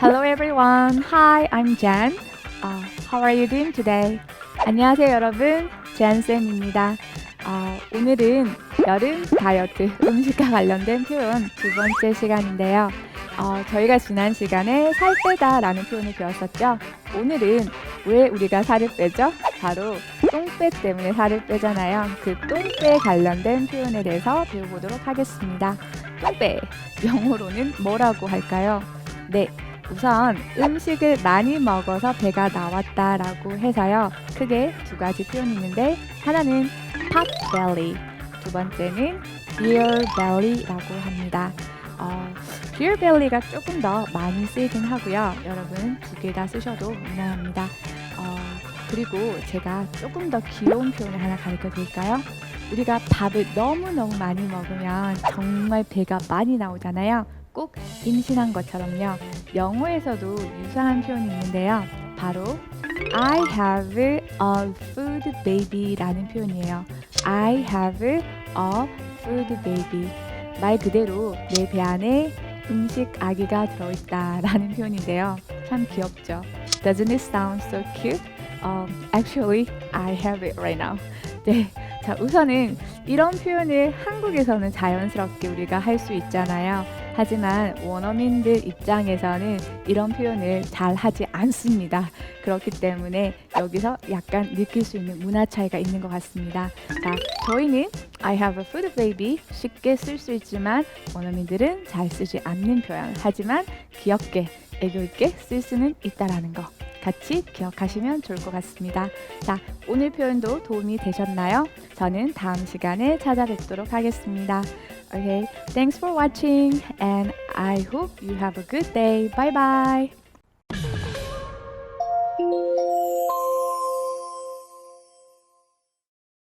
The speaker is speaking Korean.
Hello everyone. Hi, I'm Jan. Uh, how are you doing today? 안녕하세요 여러분. 젠쌤입니다. 어, 오늘은 여름 다이어트 음식과 관련된 표현 두 번째 시간인데요. 어, 저희가 지난 시간에 살 빼다 라는 표현을 배웠었죠. 오늘은 왜 우리가 살을 빼죠? 바로 똥배 때문에 살을 빼잖아요. 그 똥배에 관련된 표현에 대해서 배워보도록 하겠습니다. 똥배, 영어로는 뭐라고 할까요? 네, 우선 음식을 많이 먹어서 배가 나왔다라고 해서요. 크게 두 가지 표현이 있는데 하나는 pot belly, 두 번째는 beer belly라고 합니다. Belly가 조금 더 많이 쓰이긴 하고요. 여러분 두 개 다 쓰셔도 무난합니다. 어, 그리고 제가 조금 더 귀여운 표현을 하나 가르쳐 드릴까요? 우리가 밥을 너무너무 많이 먹으면 정말 배가 많이 나오잖아요. 꼭 임신한 것처럼요. 영어에서도 유사한 표현이 있는데요. 바로 I have a food baby라는 표현이에요. I have a food baby. 말 그대로 내 배 안에 음식 아기가 들어있다라는 표현인데요. 참 귀엽죠. Doesn't it sound so cute? Um, actually, I have it right now. 네. 자, 우선은 이런 표현을 한국에서는 자연스럽게 우리가 할 수 있잖아요. 하지만 원어민들 입장에서는 이런 표현을 잘 하지 않습니다. 그렇기 때문에 여기서 약간 느낄 수 있는 문화 차이가 있는 것 같습니다. 자, 저희는 I have a food baby 쉽게 쓸 수 있지만 원어민들은 잘 쓰지 않는 표현. 하지만 귀엽게 애교 있게 쓸 수는 있다라는 거. 같이 기억하시면 좋을 것 같습니다. 자, 오늘 표현도 도움이 되셨나요? 저는 다음 시간에 찾아뵙도록 하겠습니다. Okay, thanks for watching and I hope you have a good day. Bye bye.